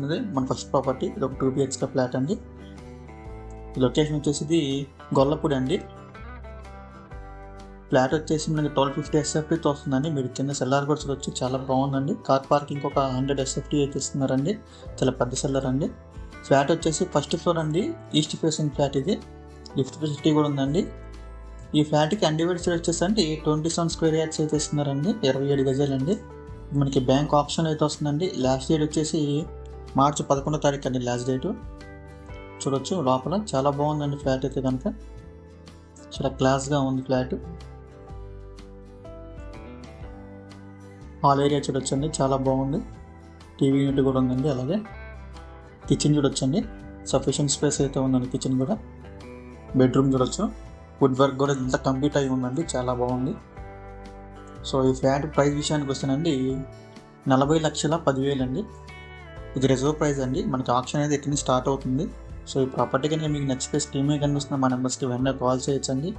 అనేది మన first property ఇది ఒక టూ బిహెచ్కే ఫ్లాట్ అండి. లొకేషన్ వచ్చేసి ఇది గొల్లపూడి అండి. ఫ్లాట్ వచ్చేసి మనకి ట్వెల్వ్ ఫిఫ్టీ ఎస్ఎఫ్టీతో వస్తుందండి. మీరు కింద సెల్లార్ కూడా చూడొచ్చు. చాలా బాగుందండి. కార్ పార్కింగ్ ఒక హండ్రెడ్ ఎస్ఎఫ్టీ అయితే ఇస్తున్నారండి. చాలా పెద్ద సెల్లర్ అండి. ఫ్లాట్ వచ్చేసి ఫస్ట్ ఫ్లోర్ అండి. ఈస్ట్ ఫేసింగ్ ఫ్లాట్ ఇది. లిఫ్ట్ ఫెసిలిటీ కూడా ఉందండి. ఈ ఫ్లాట్కి అన్డివైడ్ సైడ్ వచ్చేసి అండి ట్వంటీ సెవెన్ స్క్వేర్ యార్డ్స్ అయితే ఇస్తున్నారండి. ఇరవై ఏడు గజాలండి. మనకి బ్యాంక్ ఆప్షన్ అయితే వస్తుందండి. లాస్ట్ సైడ్ వచ్చేసి మార్చి పదకొండో తారీఖు అండి లాస్ట్ డేటు చూడొచ్చు లోపల చాలా బాగుందండి ఫ్లాట్ అయితే కనుక. చాలా క్లాస్గా ఉంది ఫ్లాట్ హాల్ ఏరియా చూడొచ్చండి చాలా బాగుంది. టీవీ యూనిట్ కూడా ఉందండి అలాగే. కిచెన్ చూడొచ్చండి సఫిషియెంట్ స్పేస్ అయితే ఉందండి కిచెన్ కూడా. బెడ్రూమ్ చూడొచ్చు. వుడ్ వర్క్ కూడా ఇంత కంప్లీట్ అయి ఉందండి చాలా బాగుంది. సో ఈ ఫ్లాట్ ప్రైస్ విషయానికి వస్తేనండి నలభై లక్షల పదివేలు అండి ఇది రిజర్వ్ ప్రైస్ అండి. మనకి ఆప్షన్ అనేది ఎక్కడి నుంచి స్టార్ట్ అవుతుంది. సో ఈ ప్రాపర్టీ కనుక మీకు నచ్చితే స్కీమే కనిపిస్తున్న మా నెంబర్స్కి వెంటనే కాల్ చేయొచ్చండి.